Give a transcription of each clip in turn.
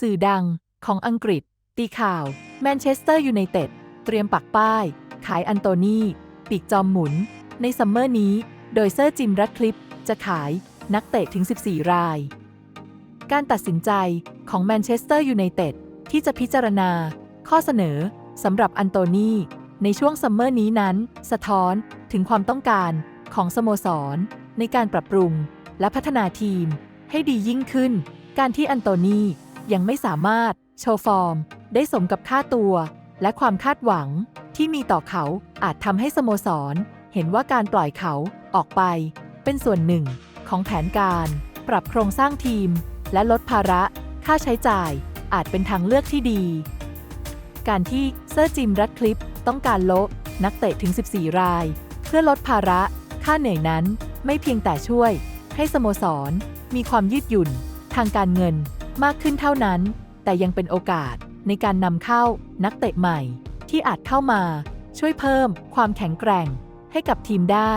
สื่อดังของอังกฤษ ตีข่าวแมนเชสเตอร์ยูไนเต็ดเตรียมปักป้าย ขายอันโตนีปีกจอมหมุน ในซัมเมอร์นี้ โดยเซอร์จิมรัดคลิป จะขายนักเตะถึง 14 ราย การตัดสินใจของแมนเชสเตอร์ยูไนเต็ดที่จะพิจารณา ข้อเสนอสำหรับอันโตนีในช่วงซัมเมอร์นี้นั้น สะท้อนถึงความต้องการของสโมสร ในการปรับปรุงและพัฒนาทีมให้ดียิ่งขึ้น การที่อันโตนี ยังไม่สามารถ โชว์ฟอร์ม ได้สมกับค่าตัว และความคาดหวังที่มีต่อเขาอาจทำให้สโมสร เห็นว่าการปล่อยเขาออกไป เป็นส่วนหนึ่งของแผนการ ปรับโครงสร้างทีม และลดภาระ ค่าใช้จ่ายอาจเป็นทางเลือกที่ดี การที่เซอร์จิมรัดคลิปต้องการละนักเตะถึง 14 ราย เพื่อลดภาระ ค่าเหนื่อยนั้นไม่เพียงแต่ช่วย ให้สโมสร มีความยืดหยุ่น ทางการเงิน มากขึ้นเท่านั้น แต่ยังเป็นโอกาสในการนำเข้านักเตะใหม่ ที่อาจเข้ามาช่วยเพิ่มความแข็งแกร่งให้กับทีมได้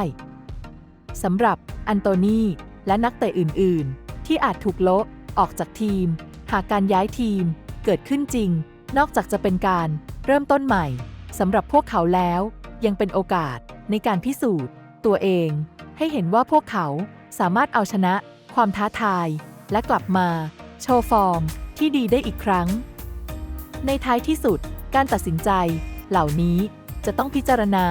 สำหรับอันโตนีและนักเตะอื่น ๆ ที่อาจถูกโละออกจากทีม หากการย้ายทีมเกิดขึ้นจริง นอกจากจะเป็นการเริ่มต้นใหม่สำหรับพวกเขาแล้ว ยังเป็นโอกาสในการพิสูจน์ ตัวเองให้เห็นว่าพวกเขาสามารถเอาชนะ ความท้าทาย และกลับมา โชว์ฟอร์มที่ดีได้อีกครั้ง ในท้ายที่สุด การตัดสินใจ เหล่านี้จะต้องพิจารณา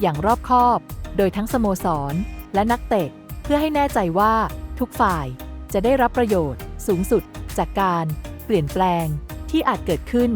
อย่างรอบคอบ โดยทั้งสโมสร และนักเตะเพื่อให้แน่ใจว่าทุกฝ่ายจะได้รับประโยชน์สูงสุดจากการเปลี่ยนแปลงที่อาจเกิดขึ้น